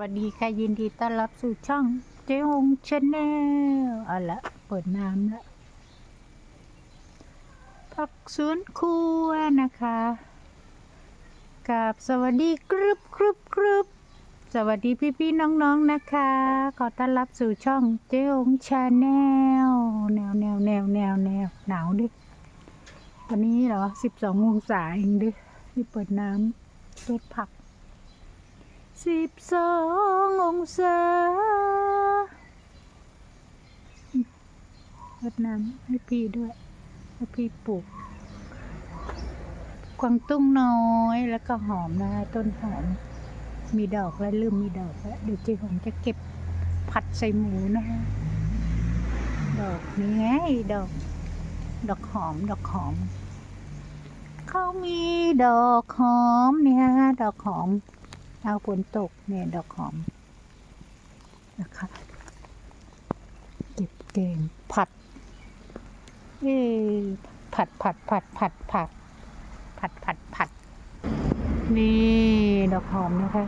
วัสดีค่ะยินดีต้อนรับสู่ช่องเจ๊ฮงชาแนลเอาละเปิดน้ำละผักสวนครัวนะคะกับสวัสดีกรึบกรึบกรึบสวัสดีพี่พี่น้องๆนะคะ ขอต้อนรับสู่ช่องเจ๊ฮงชาแนลแนวแนวแนวแนวแนวหนาวดิวันนี้เหรอสิบสององศาเองดินี่เปิดน้ำรดผัก สิบสององศารดน้ำให้พี่ด้วยให้พี่ปลูกกวางตุ้งน้อยแล้วก็หอมนะต้นหอม มีดอกแล้วเริ่มมีดอกแล้วเดี๋ยวเจ๊หอมจะเก็บผัดใส่หมูนะคะดอกนี้ไงดอก ดอกหอมดอกหอมเขามีดอกหอมเนี่ยดอกหอม เอาฝนตกเนี่ยดอกหอมนะคะ เก็บเก่งผัดเอ๊ะผัดผัดผัดผัดผัดผัดผัดผัด นี่ดอกหอมนะคะ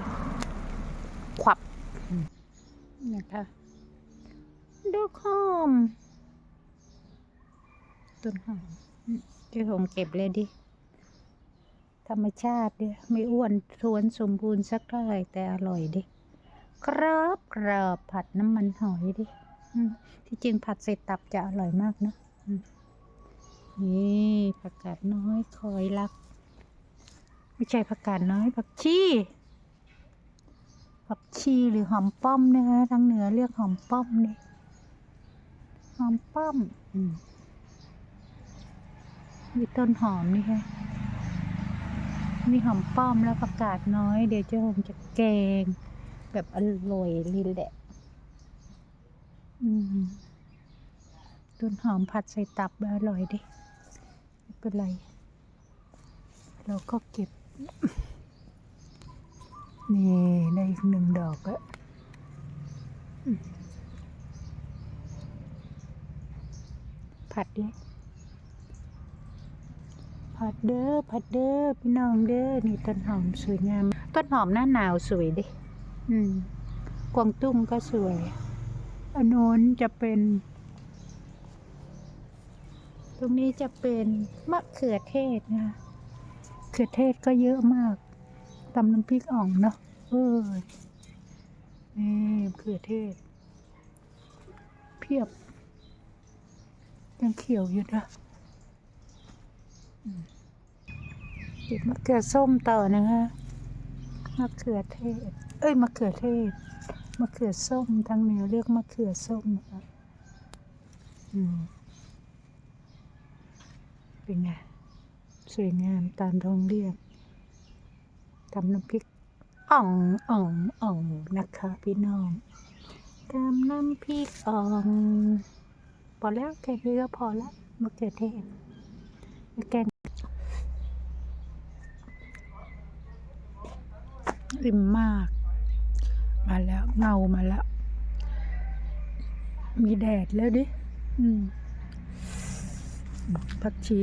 ขวับนะคะดอกหอมต้นหอมเจ้าของเก็บเลยดิ ธรรมชาติเนี่ยไม่อ้วนทวนสมบูรณ์สักเท่าไหร่แต่อร่อยดิกรอบกรอบผัดน้ำมันหอยดิที่จริงผัดใส่ตับจะอร่อยมากนะนี่ผักกาดน้อยคอยรัก ไม่ใช่ผักกาดน้อยผักชีผักชีหรือหอมป้อมนะคะทางเหนือเรียกหอมป้อมดิหอมป้อมอืมมีต้นหอมนี่ค่ะ มีหอมป้อมแล้วประกาศน้อย เดี๋ยวเจ้าผมจะแกง แบบอร่อยเลแหละต้นหอมผัดใส่ตับอร่อยดิไม่เป็นไร เราก็เก็บ นี่ได้อีกหนึ่งดอกอืมผัดดิ ผัดเด้อผัดเด้อพี่น้องเด้อนี่ต้นหอมสวยงามต้นหอมหน้าหนาวสวยดิอืมกวางตุ้งก็สวยอันโน้นจะเป็น ตรงนี้จะเป็นมะเขือเทศนะเขือเทศก็เยอะมากตำน้ำพริกอ่องเนาะเออนี่มะเขือเทศ เพียบ ยังเขียวอยู่นะ เก็บมะเขือส้มต่อนะคะมะเขือเทศ เอ้ยมะเขือเทศมะเขือส้มทางเหนือเรียกมะเขือส้มนะคะอืมเป็นไงสวยงามตามท้องเรียกทำน้ำพริกอ่องอ่องอ่องนะคะ พี่น้องทำน้ำพริกอ่อง พอแล้วแค่นี้ก็พอแล้วมะเขือเทศ แกงอิ่มมาก มาแล้วเงามาแล้ว มีแดดแล้วดิอืมผักชี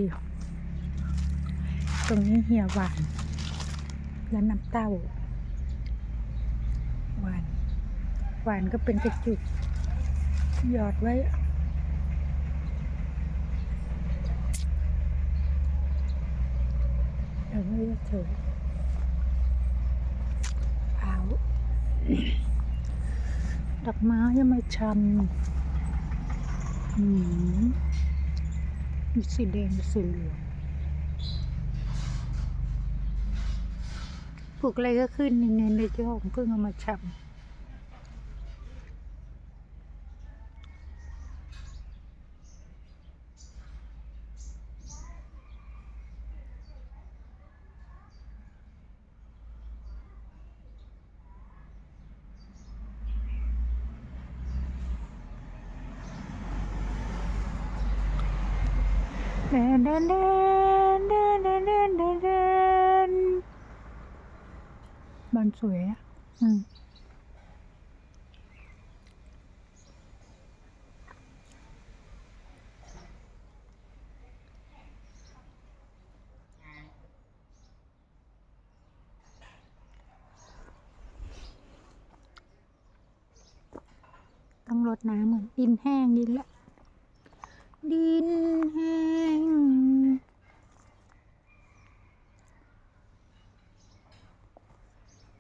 ตรงนี้เหี่ยหวาน และน้ำเต้า หวาน หวานก็เป็นกระจุกหยอดไว้ เดี๋ยวไม่เฉยเผาดอกไม้ยังไม่ชันมีสีแดงสีเหลืองปลูกอะไรก็ขึ้นเน้นๆเลยเจ้าของเพิ่งเอามาชำ เดินเดินเดินเดินเดินเดินเดินเดินบ้านสวยอะอืมต้องรดน้ำเหมือนดินแห้งดินละ ดินแห้ง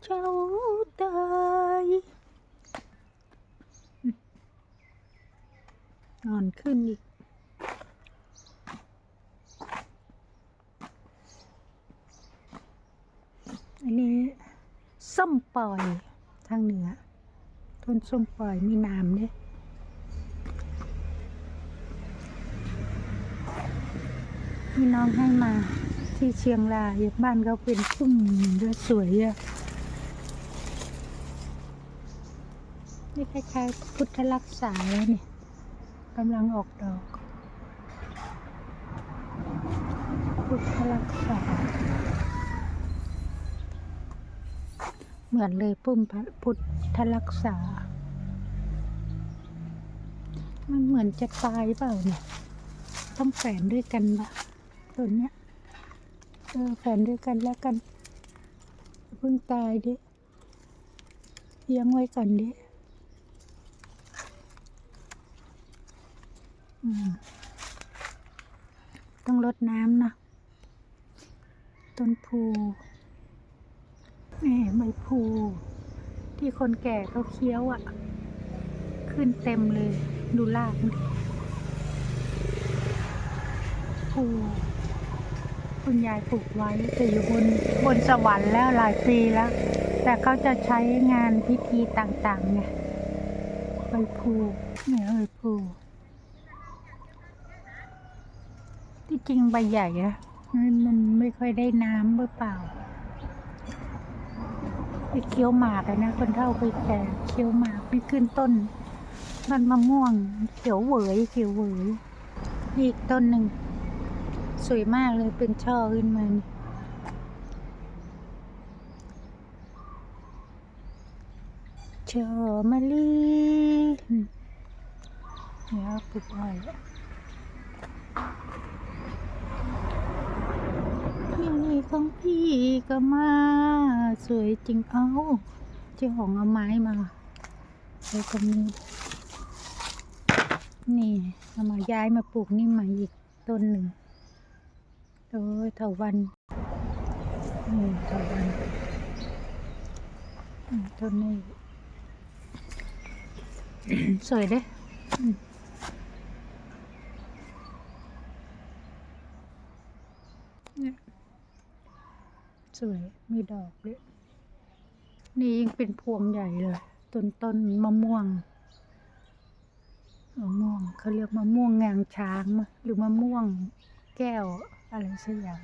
เจ้าตายนอนขึ้นอีก อันนี้ส้มปล่อยทางเหนือ ต้นส้มปล่อยมีน้ำเนี่ยมีน้องให้มาที่เชียงรายบ้านเขาเป็นพุ่มด้วยสวยอะ นี่คล้ายๆพุทธรักษาแล้วเนี่ยกำลังออกดอก พุทธรักษา เหมือนเลยพุ่มพุทธรักษา มันเหมือนจะตายเปล่าเนี่ย ต้องแฝนด้วยกันปะตัวเนี้ยเออแฝนด้วยกันแล้วกันเพิ่งตายดิเลี้ยงไว้ก่อนดิอืม ต้องรดน้ำนะต้นพูนี่ใบพูที่คนแก่เขาเคี้ยวอะ่ะ ขึ้นเต็มเลย ดูรากพูคุณยายปลูกไว้แต่อยู่บนบนสวรรค์แล้วหลายปีแล้ว แต่เขาจะใช้งานพิธีต่างๆไงใบพูเนี่ยใบพลู ที่จริงใบใหญ่นะมันมันไม่ค่อยได้น้ำหรือเปล่าไปเคี้ยวหมากอะนะคนเฒ่าไปแก่เคี้ยวหมากไปขึ้นต้นต้นมะม่วง เขียวเหวยเขียวเหวยนี่อีกต้นหนึ่งสวยมากเลยเป็นช่อขึ้นมานี่ช่อมะลิเดี๋ยวปลูกอ้อย พี่นี่ของพี่ก็มา สวยจริงเอาเจ้าของเอาไม้มาไว้ตรงนี้นี่เอามาย้ายมาปลูกนี่ใหม่อีกต้นหนึ่งโอ้ยเถาวันนี่เถาวันต้นนี้สวยเด้อืมเนี่ย สวยมีดอกด้วยนี่ยิ่งเป็นพวงใหญ่เลย ต้นต้นมะม่วงมะม่วงเขาเรียกมะม่วงงางช้างมะหรือมะม่วงแก้วอะไรสักอย่าง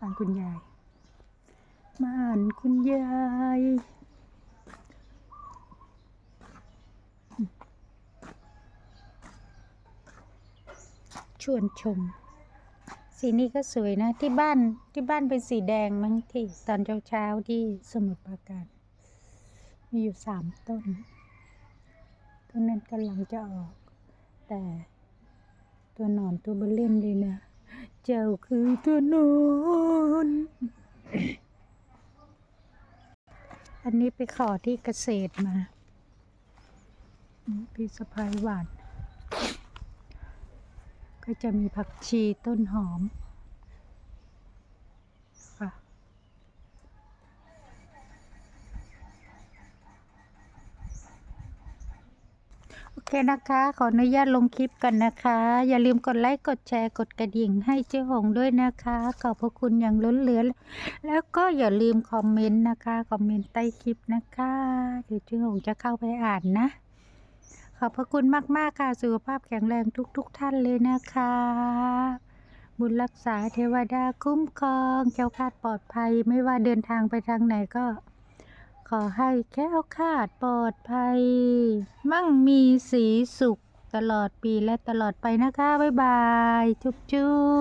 อ่านคุณยายมาอ่านคุณยาย วนชม สีนี้ก็สวยนะที่บ้านที่บ้านเป็นสีแดงมั้งที่ตอนเช้าๆที่สมุทรปราการ มีอยู่สามต้นต้นนั้นกำลังจะออก แต่ตัวหนอนตัวเบลเล่มเลยนะ เจ้าคือตัวหนอนอันนี้ไปขอที่เกษตรมา พี่สะพายหวาน ก็จะมีผักชีต้นหอมค่ะโอเคนะคะ ขออนุญาตลงคลิปกันนะคะ อย่าลืมกดไลค์กดแชร์กดกระดิ่งให้เจ๊หงด้วยนะคะ ขอบพระคุณอย่างล้นเหลือ แล้วก็อย่าลืมคอมเมนต์นะคะ คอมเมนต์ใต้คลิปนะคะ เดี๋ยวเจ๊หงจะเข้าไปอ่านนะ อบพระคุณมาก ๆ ค่ะ สุขภาพแข็งแรงทุกๆท่านเลยนะคะ บุญรักษาเทวดาคุ้มครองแค้วคาดปลอดภัย ไม่ว่าเดินทางไปทางไหนก็ ขอให้แค้วคาดปลอดภัย มั่งมีสีสุขตลอดปีและตลอดไปนะคะ บ๊ายบาย จุ๊บจุ๊บ